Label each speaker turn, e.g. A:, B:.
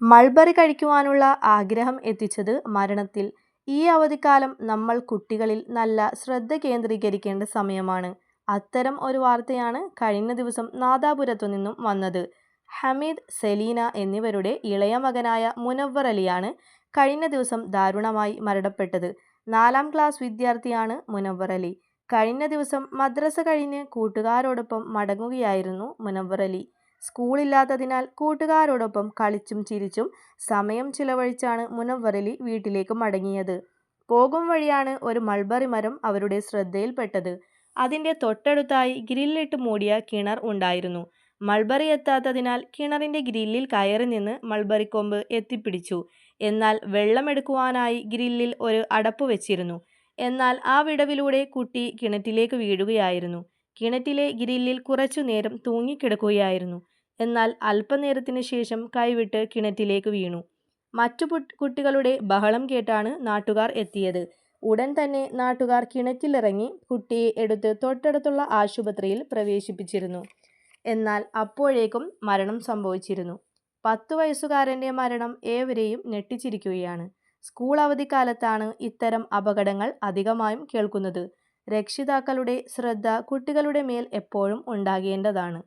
A: Mulberry കഴിക്കുവാനുള്ള ആഗ്രഹം എത്തിച്ചത് മരണത്തിൽ. ഈ അവധിക്കാലം നമ്മൾ കുട്ടികളിൽ നല്ല ശ്രദ്ധ കേന്ദ്രീകരിക്കേണ്ട സമയമാണ്. അത്തരം ഒരു വാർത്തയാണ് കഴിഞ്ഞ ദിവസം നാദാപുരത്തു നിന്നും വന്നത്. ഹമീദ്, സെലീന എന്നിവരുടെ ഇളയ മകനായ മുനവ്വറലിയാണ് കഴിഞ്ഞ ദിവസം ദാരുണമായി മരണപ്പെട്ടത്. നാലാം ക്ലാസ് വിദ്യാർത്ഥിയാണ് മുനവ്വറലി. കഴിഞ്ഞ ദിവസം മദ്രസ കഴിഞ്ഞ് കൂട്ടുകാരോടൊപ്പം മടങ്ങുകയായിരുന്നു മുനവ്വറലി. സ്കൂളില്ലാത്തതിനാൽ കൂട്ടുകാരോടൊപ്പം കളിച്ചും ചിരിച്ചും സമയം ചിലവഴിച്ചാണ് മുനവ്വറലി വീട്ടിലേക്ക് മടങ്ങിയത്. പോകും വഴിയാണ് ഒരു മൾബറി മരം അവരുടെ ശ്രദ്ധയിൽപ്പെട്ടത്. അതിന്റെ തൊട്ടടുത്തായി ഗ്രില്ലിട്ട് മൂടിയ കിണർ ഉണ്ടായിരുന്നു. മൾബറി എത്താത്തതിനാൽ കിണറിന്റെ ഗ്രില്ലിൽ കയറി നിന്ന് മൾബറി കൊമ്പ് എത്തിപ്പിടിച്ചു. എന്നാൽ വെള്ളമെടുക്കുവാനായി ഗ്രില്ലിൽ ഒരു അടപ്പ് വെച്ചിരുന്നു. എന്നാൽ ആ വിടവിലൂടെ കുട്ടി കിണറ്റിലേക്ക് വീഴുകയായിരുന്നു. കിണറ്റിലെ ഗ്രില്ലിൽ കുറച്ചു കുറച്ചുനേരം തൂങ്ങിക്കിടക്കുകയായിരുന്നു. എന്നാൽ അല്പനേരത്തിന് ശേഷം കൈവിട്ട് കിണറ്റിലേക്ക് വീണു. മറ്റു കുട്ടികളുടെ ബഹളം കേട്ടാണ് നാട്ടുകാർ എത്തിയത്. ഉടൻ തന്നെ നാട്ടുകാർ കിണറ്റിലിറങ്ങി കുട്ടിയെ എടുത്ത് തൊട്ടടുത്തുള്ള ആശുപത്രിയിൽ പ്രവേശിപ്പിച്ചിരുന്നു. എന്നാൽ അപ്പോഴേക്കും മരണം സംഭവിച്ചിരുന്നു. പത്തു വയസ്സുകാരന്റെ മരണം ഏവരെയും ഞെട്ടിച്ചിരിക്കുകയാണ്. സ്കൂൾ അവധിക്കാലത്താണ് ഇത്തരം അപകടങ്ങൾ അധികമായും കേൾക്കുന്നത്. രക്ഷിതാക്കളുടെ ശ്രദ്ധ കുട്ടികളുടെ മേൽ എപ്പോഴും ഉണ്ടാകേണ്ടതാണ്.